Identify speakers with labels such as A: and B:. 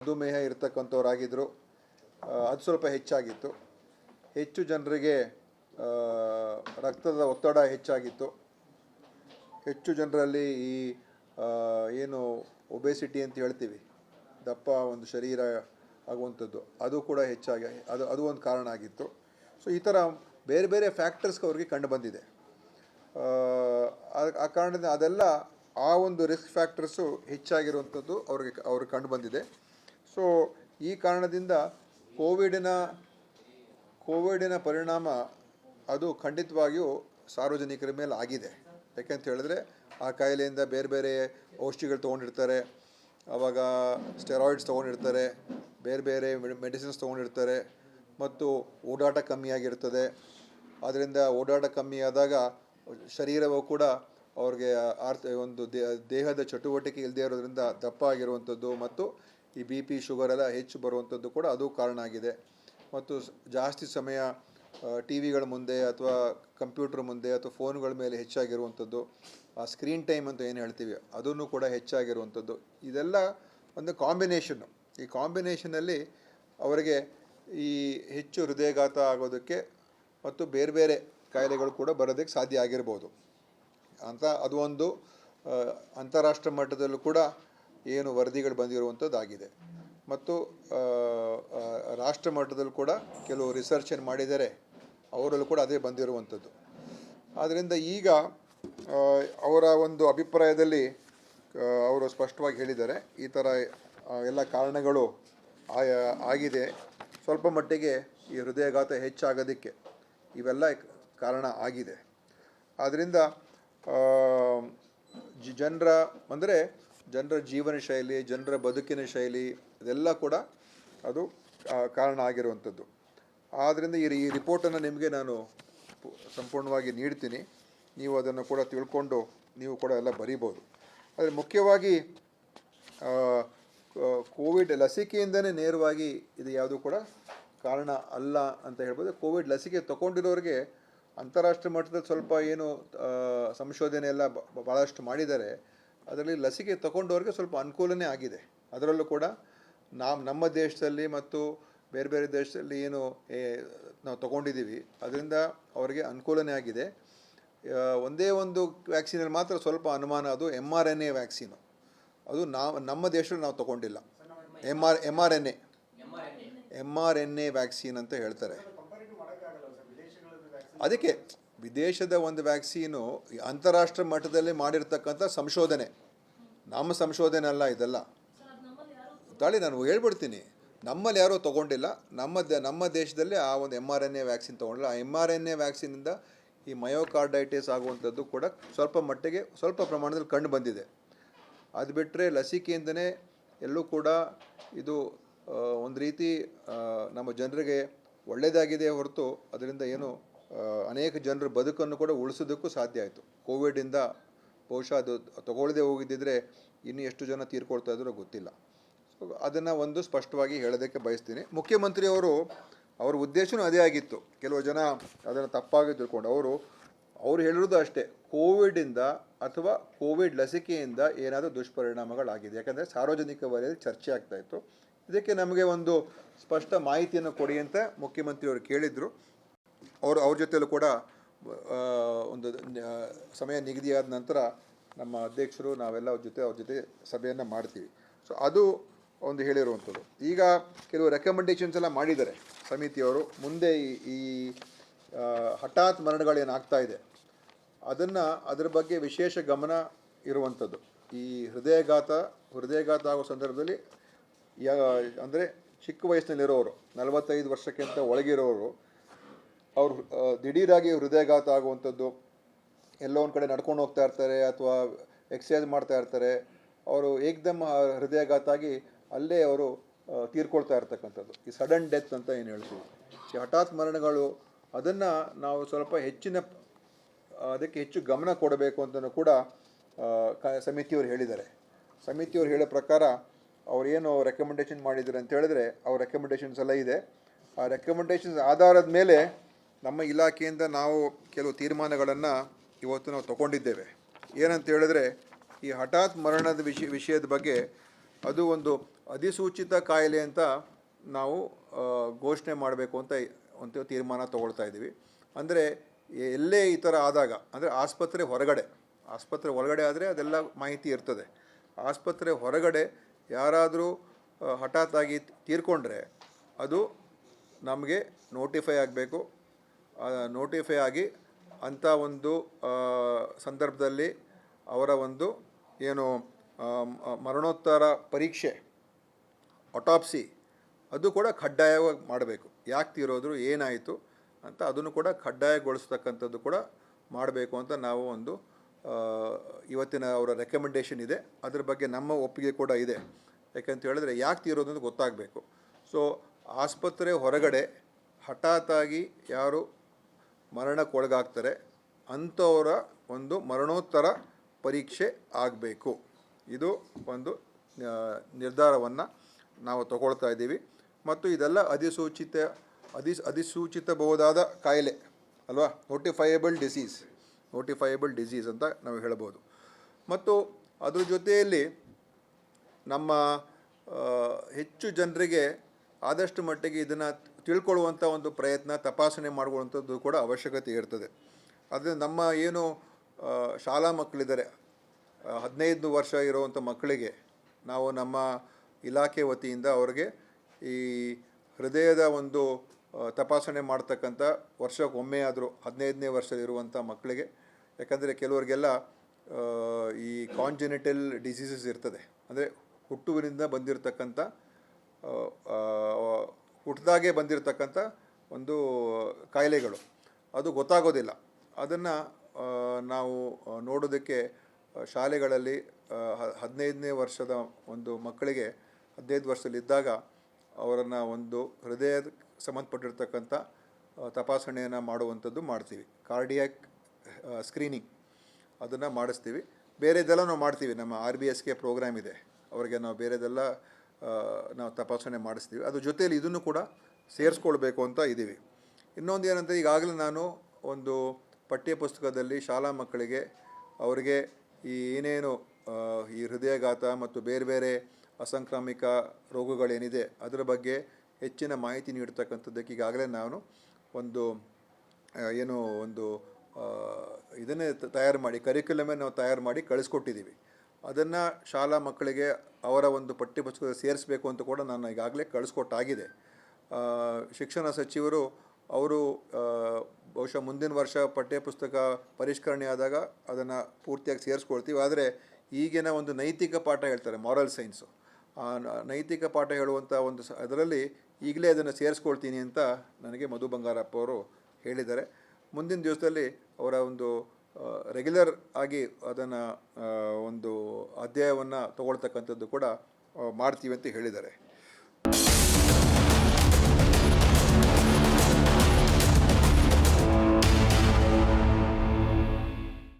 A: ಮಧುಮೇಹ ಇರತಕ್ಕಂಥವರಾಗಿದ್ದರು ಅದು ಸ್ವಲ್ಪ ಹೆಚ್ಚಾಗಿತ್ತು. ಹೆಚ್ಚು ಜನರಿಗೆ ರಕ್ತದ ಒತ್ತಡ ಹೆಚ್ಚಾಗಿತ್ತು. ಹೆಚ್ಚು ಜನರಲ್ಲಿ ಈ ಏನು ಒಬೆಸಿಟಿ ಅಂತ ಹೇಳ್ತೀವಿ. ದಪ್ಪ ಒಂದು ಶರೀರ ಆಗುವಂಥದ್ದು. ಅದು ಕೂಡ ಹೆಚ್ಚಾಗಿ ಅದು ಅದು ಒಂದು ಕಾರಣ ಆಗಿತ್ತು. ಸೊ ಈ ಥರ ಬೇರೆ ಬೇರೆ ಫ್ಯಾಕ್ಟರ್ಸ್ಗೆ ಅವ್ರಿಗೆ ಕಂಡು ಬಂದಿದೆ. ಆ, ಕಾರಣದಿಂದ ಅದೆಲ್ಲ ಆ ಒಂದು ರಿಸ್ಕ್ ಫ್ಯಾಕ್ಟರ್ಸು ಹೆಚ್ಚಾಗಿರುವಂಥದ್ದು ಅವ್ರಿಗೆ ಅವ್ರಿಗೆ ಕಂಡು ಬಂದಿದೆ. ಸೊ ಈ ಕಾರಣದಿಂದ ಕೋವಿಡಿನ ಕೋವಿಡಿನ ಪರಿಣಾಮ ಅದು ಖಂಡಿತವಾಗಿಯೂ ಸಾರ್ವಜನಿಕರ ಮೇಲೆ ಆಗಿದೆ. ಯಾಕೆಂತ ಹೇಳಿದ್ರೆ, ಆ ಕಾಯಿಲೆಯಿಂದ ಬೇರೆ ಬೇರೆ ಔಷಧಿಗಳು ತೊಗೊಂಡಿರ್ತಾರೆ. ಆವಾಗ ಸ್ಟೆರಾಯ್ಡ್ಸ್ ತೊಗೊಂಡಿರ್ತಾರೆ. ಬೇರೆ ಬೇರೆ ಮೆಡಿಸಿನ್ಸ್ ತೊಗೊಂಡಿರ್ತಾರೆ. ಮತ್ತು ಓಡಾಟ ಕಮ್ಮಿಯಾಗಿರ್ತದೆ. ಅದರಿಂದ ಓಡಾಟ ಕಮ್ಮಿ ಆದಾಗ ಶರೀರವು ಕೂಡ ಅವ್ರಿಗೆ ಆರ್ಥ, ಒಂದು ದೇಹದ ಚಟುವಟಿಕೆ ಇಲ್ಲದೆ ಇರೋದ್ರಿಂದ ದಪ್ಪ ಆಗಿರುವಂಥದ್ದು ಮತ್ತು ಈ ಬಿ ಪಿ ಶುಗರ್ ಎಲ್ಲ ಹೆಚ್ಚು ಬರುವಂಥದ್ದು ಕೂಡ ಅದು ಕಾರಣ ಆಗಿದೆ. ಮತ್ತು ಜಾಸ್ತಿ ಸಮಯ ಟಿ ವಿಗಳ ಮುಂದೆ ಅಥವಾ ಕಂಪ್ಯೂಟರ್ ಮುಂದೆ ಅಥವಾ ಫೋನ್ಗಳ ಮೇಲೆ ಹೆಚ್ಚಾಗಿರುವಂಥದ್ದು ಆ ಸ್ಕ್ರೀನ್ ಟೈಮ್ ಅಂತ ಏನು ಹೇಳ್ತೀವಿ, ಅದನ್ನು ಕೂಡ ಹೆಚ್ಚಾಗಿರುವಂಥದ್ದು ಇದೆಲ್ಲ ಒಂದು ಕಾಂಬಿನೇಷನ್ನು ಈ ಕಾಂಬಿನೇಷನಲ್ಲಿ ಅವರಿಗೆ ಈ ಹೆಚ್ಚು ಹೃದಯಘಾತ ಆಗೋದಕ್ಕೆ ಮತ್ತು ಬೇರೆ ಬೇರೆ ಕಾಯಿಲೆಗಳು ಕೂಡ ಬರೋದಕ್ಕೆ ಸಾಧ್ಯ ಆಗಿರ್ಬೋದು. ಅಂತ ಅದು ಒಂದು ಅಂತಾರಾಷ್ಟ್ರ ಮಟ್ಟದಲ್ಲೂ ಕೂಡ ಏನು ವರದಿಗಳು ಬಂದಿರುವಂಥದ್ದಾಗಿದೆ. ಮತ್ತು ರಾಷ್ಟ್ರ ಮಟ್ಟದಲ್ಲೂ ಕೂಡ ಕೆಲವು ರಿಸರ್ಚ್ ಏನು ಮಾಡಿದ್ದಾರೆ. ಅವರಲ್ಲೂ ಕೂಡ ಅದೇ ಬಂದಿರುವಂಥದ್ದು. ಆದ್ದರಿಂದ ಈಗ ಅವರ ಒಂದು ಅಭಿಪ್ರಾಯದಲ್ಲಿ ಅವರು ಸ್ಪಷ್ಟವಾಗಿ ಹೇಳಿದ್ದಾರೆ. ಈ ಥರ ಎಲ್ಲ ಕಾರಣಗಳು ಆಗಿದೆ. ಸ್ವಲ್ಪ ಮಟ್ಟಿಗೆ ಈ ಹೃದಯಘಾತ ಹೆಚ್ಚಾಗೋದಕ್ಕೆ ಇವೆಲ್ಲ ಕಾರಣ ಆಗಿದೆ. ಆದ್ದರಿಂದ ಜನರ, ಅಂದರೆ ಜನರ ಜೀವನ ಶೈಲಿ, ಜನರ ಬದುಕಿನ ಶೈಲಿ, ಇದೆಲ್ಲ ಕೂಡ ಅದು ಕಾರಣ ಆಗಿರುವಂಥದ್ದು. ಆದ್ದರಿಂದ ಈ ಈ ರಿಪೋರ್ಟನ್ನು ನಿಮಗೆ ನಾನು ಸಂಪೂರ್ಣವಾಗಿ ನೀಡ್ತೀನಿ. ನೀವು ಅದನ್ನು ಕೂಡ ತಿಳ್ಕೊಂಡು ನೀವು ಕೂಡ ಎಲ್ಲ ಬರೀಬೋದು. ಆದರೆ ಮುಖ್ಯವಾಗಿ ಕೋವಿಡ್ ಲಸಿಕೆಯಿಂದನೇ ನೇರವಾಗಿ ಇದು ಯಾವುದು ಕೂಡ ಕಾರಣ ಅಲ್ಲ ಅಂತ ಹೇಳ್ಬೋದು. ಕೋವಿಡ್ ಲಸಿಕೆ ತಗೊಂಡಿರೋರಿಗೆ ಅಂತಾರಾಷ್ಟ್ರೀಯ ಮಟ್ಟದಲ್ಲಿ ಸ್ವಲ್ಪ ಏನು ಸಂಶೋಧನೆ ಎಲ್ಲ ಭಾಳಷ್ಟು ಮಾಡಿದ್ದಾರೆ. ಅದರಲ್ಲಿ ಲಸಿಕೆ ತಗೊಂಡವ್ರಿಗೆ ಸ್ವಲ್ಪ ಅನುಕೂಲನೇ ಆಗಿದೆ. ಅದರಲ್ಲೂ ಕೂಡ ನಾವು ನಮ್ಮ ದೇಶದಲ್ಲಿ ಮತ್ತು ಬೇರೆ ಬೇರೆ ದೇಶದಲ್ಲಿ ಏನು ನಾವು ತಗೊಂಡಿದ್ದೀವಿ. ಅದರಿಂದ ಅವರಿಗೆ ಅನುಕೂಲನೇ ಆಗಿದೆ. ಒಂದೇ ಒಂದು ವ್ಯಾಕ್ಸಿನಲ್ಲಿ ಮಾತ್ರ ಸ್ವಲ್ಪ ಅನುಮಾನ ಅದು M R N A vaccine. ಅದು ನಾವು ನಮ್ಮ ದೇಶದಲ್ಲಿ ನಾವು ತಗೊಂಡಿಲ್ಲ. M R M R N A. M R N A vaccine ಅಂತ ಹೇಳ್ತಾರೆ. ಅದಕ್ಕೆ ವಿದೇಶದ ಒಂದು ವ್ಯಾಕ್ಸೀನು ಅಂತಾರಾಷ್ಟ್ರ ಮಟ್ಟದಲ್ಲಿ ಮಾಡಿರ್ತಕ್ಕಂಥ ಸಂಶೋಧನೆ. ನಮ್ಮ ಸಂಶೋಧನೆ ಅಲ್ಲ ಇದೆಲ್ಲ. ತಾಳಿ ನಾನು ಹೇಳ್ಬಿಡ್ತೀನಿ. ನಮ್ಮಲ್ಲಿ ಯಾರೂ ತೊಗೊಂಡಿಲ್ಲ. ನಮ್ಮ ದ ನಮ್ಮ ದೇಶದಲ್ಲಿ ಆ ಒಂದು M R N A vaccine ತೊಗೊಂಡಿಲ್ಲ ಆ ಎಂ ಆರ್ ಎನ್ ಎ ವ್ಯಾಕ್ಸಿನಿಂದ ಈ ಮಯೋಕಾರ್ಡೈಟಿಸ್ ಆಗುವಂಥದ್ದು ಕೂಡ ಸ್ವಲ್ಪ ಮಟ್ಟಿಗೆ ಸ್ವಲ್ಪ ಪ್ರಮಾಣದಲ್ಲಿ ಕಂಡು ಬಂದಿದೆ. ಅದು ಬಿಟ್ಟರೆ ಲಸಿಕೆಯಿಂದನೇ ಎಲ್ಲೂ ಕೂಡ ಇದು ಒಂದು ರೀತಿ ನಮ್ಮ ಜನರಿಗೆ ಒಳ್ಳೆಯದಾಗಿದೆ ಹೊರತು ಅದರಿಂದ ಏನು ಅನೇಕ ಜನರ ಬದುಕನ್ನು ಕೂಡ ಉಳಿಸೋದಕ್ಕೂ ಸಾಧ್ಯ ಆಯಿತು. ಕೋವಿಡಿಂದ ಬಹುಶಃ ಅದು ತಗೊಳ್ಳದೆ ಹೋಗಿದ್ದಿದ್ರೆ ಇನ್ನೂ ಎಷ್ಟು ಜನ ತೀರ್ಕೊಳ್ತಾ ಇದ್ರೂ ಗೊತ್ತಿಲ್ಲ. ಸೊ ಅದನ್ನು ಒಂದು ಸ್ಪಷ್ಟವಾಗಿ ಹೇಳೋದಕ್ಕೆ ಬಯಸ್ತೀನಿ. ಮುಖ್ಯಮಂತ್ರಿಯವರು ಅವ್ರ ಉದ್ದೇಶವೂ ಅದೇ ಆಗಿತ್ತು. ಕೆಲವು ಜನ ಅದನ್ನು ತಪ್ಪಾಗಿ ತಿಳ್ಕೊಂಡು, ಅವರು, ಅವ್ರು ಹೇಳಿರೋದು ಅಷ್ಟೇ. ಕೋವಿಡಿಂದ ಅಥವಾ ಕೋವಿಡ್ ಲಸಿಕೆಯಿಂದ ಏನಾದರೂ ದುಷ್ಪರಿಣಾಮಗಳಾಗಿದೆ. ಯಾಕಂದರೆ ಸಾರ್ವಜನಿಕ ವಲಯದಲ್ಲಿ ಚರ್ಚೆ ಆಗ್ತಾ ಇತ್ತು. ಇದಕ್ಕೆ ನಮಗೆ ಒಂದು ಸ್ಪಷ್ಟ ಮಾಹಿತಿಯನ್ನು ಕೊಡಿ ಅಂತ ಮುಖ್ಯಮಂತ್ರಿಯವರು ಕೇಳಿದರು. ಅವರು ಅವ್ರ ಜೊತೆಯಲ್ಲೂ ಕೂಡ ಒಂದು ಸಮಯ ನಿಗದಿಯಾದ ನಂತರ ನಮ್ಮ ಅಧ್ಯಕ್ಷರು ನಾವೆಲ್ಲ ಅವ್ರ ಜೊತೆ ಅವ್ರ ಜೊತೆ ಸಭೆಯನ್ನು ಮಾಡ್ತೀವಿ. ಸೊ ಅದು ಒಂದು ಹೇಳಿರುವಂಥದ್ದು. ಈಗ ಕೆಲವು ರೆಕಮೆಂಡೇಶನ್ಸ್ ಎಲ್ಲ ಮಾಡಿದ್ದಾರೆ ಸಮಿತಿಯವರು. ಮುಂದೆ ಈ ಹಠಾತ್ ಮರಣಗಳೇನಾಗ್ತಾ ಇದೆ, ಅದನ್ನು ಅದರ ಬಗ್ಗೆ ವಿಶೇಷ ಗಮನ ಇರುವಂಥದ್ದು. ಈ ಹೃದಯಘಾತ ಹೃದಯಘಾತ ಆಗೋ ಸಂದರ್ಭದಲ್ಲಿ, ಯಾ, ಅಂದರೆ ಚಿಕ್ಕ ವಯಸ್ಸಿನಲ್ಲಿರೋರು, ನಲವತ್ತೈದು ವರ್ಷಕ್ಕಿಂತ ಒಳಗಿರೋರು ಅವ್ರು ದಿಢೀರಾಗಿ ಹೃದಯಘಾತ ಆಗುವಂಥದ್ದು, ಎಲ್ಲೋ ಒಂದು ಕಡೆ ನಡ್ಕೊಂಡು ಹೋಗ್ತಾ ಇರ್ತಾರೆ ಅಥವಾ ಎಕ್ಸಸೈಸ್ ಮಾಡ್ತಾ ಇರ್ತಾರೆ, ಅವರು ಏಕ್ದಮ್ ಹೃದಯಘಾತ ಆಗಿ ಅಲ್ಲೇ ಅವರು ತೀರ್ಕೊಳ್ತಾ ಇರ್ತಕ್ಕಂಥದ್ದು. ಈ ಸಡನ್ ಡೆತ್ ಅಂತ ಏನು ಹೇಳ್ತೀವಿ? ಈ ಹಠಾತ್ ಮರಣಗಳು, ಅದನ್ನು ನಾವು ಸ್ವಲ್ಪ ಹೆಚ್ಚಿನ ಅದಕ್ಕೆ ಹೆಚ್ಚು ಗಮನ ಕೊಡಬೇಕು ಅಂತಲೂ ಕೂಡ ಕ ಸಮಿತಿಯವರು ಹೇಳಿದ್ದಾರೆ. ಸಮಿತಿಯವರು ಹೇಳೋ ಪ್ರಕಾರ ಏನು ರೆಕಮೆಂಡೇಶನ್ ಮಾಡಿದ್ದಾರೆ ಅಂತ ಹೇಳಿದ್ರೆ, ಅವ್ರ ರೆಕಮೆಂಡೇಶನ್ಸ್ ಎಲ್ಲ ಇದೆ. ಆ ರೆಕಮೆಂಡೇಶನ್ಸ್ ಆಧಾರದ ಮೇಲೆ ನಮ್ಮ ಇಲಾಖೆಯಿಂದ ನಾವು ಕೆಲವು ತೀರ್ಮಾನಗಳನ್ನು ಇವತ್ತು ನಾವು ತಗೊಂಡಿದ್ದೇವೆ. ಏನಂತ ಹೇಳಿದ್ರೆ, ಈ ಹಠಾತ್ ಮರಣದ ವಿಷಯ ವಿಷಯದ ಬಗ್ಗೆ ಅದು ಒಂದು ಅಧಿಸೂಚಿತ ಕಾಯಿಲೆ ಅಂತ ನಾವು ಘೋಷಣೆ ಮಾಡಬೇಕು ಅಂತ ಒಂದು ತೀರ್ಮಾನ ತಗೊಳ್ತಾ ಇದ್ದೀವಿ. ಅಂದರೆ ಎಲ್ಲೇ ಈ ಥರ ಆದಾಗ, ಅಂದರೆ ಆಸ್ಪತ್ರೆ ಹೊರಗಡೆ, ಆಸ್ಪತ್ರೆ ಒಳಗಡೆ ಆದರೆ ಅದೆಲ್ಲ ಮಾಹಿತಿ ಇರ್ತದೆ. ಆಸ್ಪತ್ರೆ ಹೊರಗಡೆ ಯಾರಾದರೂ ಹಠಾತ್ತಾಗಿ ತೀರ್ಕೊಂಡ್ರೆ ಅದು ನಮಗೆ ನೋಟಿಫೈ ಆಗಬೇಕು ನೋಟಿಫೈ ಆಗಿ ಅಂಥ ಒಂದು ಸಂದರ್ಭದಲ್ಲಿ ಅವರ ಒಂದು ಏನು ಮರಣೋತ್ತರ ಪರೀಕ್ಷೆ ಅಟಾಪ್ಸಿ ಅದು ಕೂಡ ಕಡ್ಡಾಯವಾಗಿ ಮಾಡಬೇಕು. ಯಾಕೆ ತೀರೋದ್ರು ಏನಾಯಿತು ಅಂತ ಅದನ್ನು ಕೂಡ ಕಡ್ಡಾಯಗೊಳಿಸ್ತಕ್ಕಂಥದ್ದು ಕೂಡ ಮಾಡಬೇಕು ಅಂತ ನಾವು ಒಂದು ಇವತ್ತಿನ ಅವರ ರೆಕಮೆಂಡೇಷನ್ ಇದೆ. ಅದ್ರ ಬಗ್ಗೆ ನಮ್ಮ ಒಪ್ಪಿಗೆ ಕೂಡ ಇದೆ. ಯಾಕಂತ ಹೇಳಿದ್ರೆ ಯಾಕೆ ತೀರೋದು ಅಂತ ಗೊತ್ತಾಗಬೇಕು. ಸೊ ಆಸ್ಪತ್ರೆ ಹೊರಗಡೆ ಹಠಾತ್ತಾಗಿ ಯಾರು ಮರಣಕ್ಕೊಳಗಾಗ್ತಾರೆ. ಅಂಥವರ ಒಂದು ಮರಣೋತ್ತರ ಪರೀಕ್ಷೆ ಆಗಬೇಕು. ಇದು ಒಂದು ನಿರ್ಧಾರವನ್ನು ನಾವು ತಗೊಳ್ತಾ ಇದ್ದೀವಿ. ಮತ್ತು ಇದೆಲ್ಲ ಅಧಿಸೂಚಿತ, ಅಧಿ, ಅಧಿಸೂಚಿತಬಹುದಾದ ಕಾಯಿಲೆ, ಅಲ್ವಾ? ನೋಟಿಫೈಯಬಲ್ ಡಿಸೀಸ್ ನೋಟಿಫೈಯಬಲ್ ಡಿಸೀಸ್ ಅಂತ ನಾವು ಹೇಳ್ಬೋದು. ಮತ್ತು ಅದ್ರ ಜೊತೆಯಲ್ಲಿ ನಮ್ಮ ಹೆಚ್ಚು ಜನರಿಗೆ ಆದಷ್ಟು ಮಟ್ಟಿಗೆ ಇದನ್ನು ತಿಳ್ಕೊಳ್ಳುವಂಥ ಒಂದು ಪ್ರಯತ್ನ, ತಪಾಸಣೆ ಮಾಡುವಂಥದ್ದು ಕೂಡ ಅವಶ್ಯಕತೆ ಇರ್ತದೆ. ಆದರೆ ನಮ್ಮ ಏನು ಶಾಲಾ ಮಕ್ಕಳಿದ್ದಾರೆ ಹದಿನೈದು ವರ್ಷ ಇರುವಂಥ ಮಕ್ಕಳಿಗೆ ನಾವು ನಮ್ಮ ಇಲಾಖೆ ವತಿಯಿಂದ ಅವ್ರಿಗೆ ಈ ಹೃದಯದ ಒಂದು ತಪಾಸಣೆ ಮಾಡ್ತಕ್ಕಂಥ ವರ್ಷಕ್ಕೊಮ್ಮೆ ಆದರೂ ಹದಿನೈದನೇ ವರ್ಷದಲ್ಲಿರುವಂಥ ಮಕ್ಕಳಿಗೆ, ಯಾಕಂದರೆ ಕೆಲವರಿಗೆಲ್ಲ ಈ ಕಾಂಜಿನೆಟಲ್ ಡಿಸೀಸಸ್ ಇರ್ತದೆ. ಅಂದರೆ ಹುಟ್ಟುವಿನಿಂದ ಬಂದಿರತಕ್ಕಂಥ ಹುಟ್ಟಿದಾಗೆ ಬಂದಿರತಕ್ಕಂಥ ಒಂದು ಕಾಯಿಲೆಗಳು. ಅದು ಗೊತ್ತಾಗೋದಿಲ್ಲ. ಅದನ್ನು ನಾವು ನೋಡೋದಕ್ಕೆ ಶಾಲೆಗಳಲ್ಲಿ ಹದಿನೈದನೇ ವರ್ಷದ ಒಂದು ಮಕ್ಕಳಿಗೆ ಹದಿನೈದು ವರ್ಷದಲ್ಲಿದ್ದಾಗ ಅವರನ್ನು ಒಂದು ಹೃದಯ ಸಂಬಂಧಪಟ್ಟಿರ್ತಕ್ಕಂಥ ತಪಾಸಣೆಯನ್ನು ಮಾಡುವಂಥದ್ದು ಮಾಡ್ತೀವಿ. ಕಾರ್ಡಿಯಾಕ್ ಸ್ಕ್ರೀನಿಂಗ್ ಅದನ್ನು ಮಾಡಿಸ್ತೀವಿ. ಬೇರೆದೆಲ್ಲ ನಾವು ಮಾಡ್ತೀವಿ. ನಮ್ಮ ಆರ್ ಬಿ ಎಸ್ಗೆ ಪ್ರೋಗ್ರಾಮ್ ಇದೆ. ಅವರಿಗೆ ನಾವು ಬೇರೆದೆಲ್ಲ ನಾವು ತಪಾಸಣೆ ಮಾಡಿಸ್ತೀವಿ. ಅದ್ರ ಜೊತೆಯಲ್ಲಿ ಇದನ್ನು ಕೂಡ ಸೇರಿಸ್ಕೊಳ್ಬೇಕು ಅಂತ ಇದ್ದೀವಿ. ಇನ್ನೊಂದು ಏನಂದರೆ ಈಗಾಗಲೇ ನಾನು ಒಂದು ಪಠ್ಯ ಪುಸ್ತಕದಲ್ಲಿ ಶಾಲಾ ಮಕ್ಕಳಿಗೆ ಅವರಿಗೆ ಈ ಏನೇನು ಈ ಹೃದಯಘಾತ ಮತ್ತು ಬೇರೆ ಬೇರೆ ಅಸಾಂಕ್ರಾಮಿಕ ರೋಗಗಳೇನಿದೆ ಅದರ ಬಗ್ಗೆ ಹೆಚ್ಚಿನ ಮಾಹಿತಿ ನೀಡ್ತಕ್ಕಂಥದ್ದಕ್ಕೆ ಈಗಾಗಲೇ ನಾನು ಒಂದು ಏನು ಒಂದು ಇದನ್ನೇ ತಯಾರು ಮಾಡಿ ಕರಿಕ್ಯುಲಮೇ ನಾವು ತಯಾರು ಮಾಡಿ ಕಳಿಸ್ಕೊಟ್ಟಿದ್ದೀವಿ. ಅದನ್ನು ಶಾಲಾ ಮಕ್ಕಳಿಗೆ ಅವರ ಒಂದು ಪಠ್ಯಪುಸ್ತಕ ಸೇರಿಸಬೇಕು ಅಂತ ಕೂಡ ನಾನು ಈಗಾಗಲೇ ಕಳಿಸ್ಕೊಟ್ಟಾಗಿದೆ. ಶಿಕ್ಷಣ ಸಚಿವರು ಅವರು ಬಹುಶಃ ಮುಂದಿನ ವರ್ಷ ಪಠ್ಯಪುಸ್ತಕ ಪರಿಷ್ಕರಣೆ ಆದಾಗ ಅದನ್ನು ಪೂರ್ತಿಯಾಗಿ ಸೇರಿಸ್ಕೊಳ್ತೀವಿ. ಆದರೆ ಈಗಿನ ಒಂದು ನೈತಿಕ ಪಾಠ ಹೇಳ್ತಾರೆ ಮಾರಲ್ ಸೈನ್ಸು ನೈತಿಕ ಪಾಠ ಹೇಳುವಂಥ ಒಂದು ಅದರಲ್ಲಿ ಈಗಲೇ ಅದನ್ನು ಸೇರಿಸ್ಕೊಳ್ತೀನಿ ಅಂತ ನನಗೆ ಮಧು ಬಂಗಾರಪ್ಪ ಅವರು ಹೇಳಿದ್ದಾರೆ. ಮುಂದಿನ ದಿವಸದಲ್ಲಿ ಅವರ ಒಂದು ರೆಗ್ಯುಲರ್ ಆಗಿ ಅದನ್ನು ಒಂದು ಅಧ್ಯಾಯವನ್ನು ತಗೊಳ್ತಕ್ಕಂಥದ್ದು ಕೂಡ ಮಾಡ್ತೀವಿ ಅಂತ ಹೇಳಿದ್ದಾರೆ.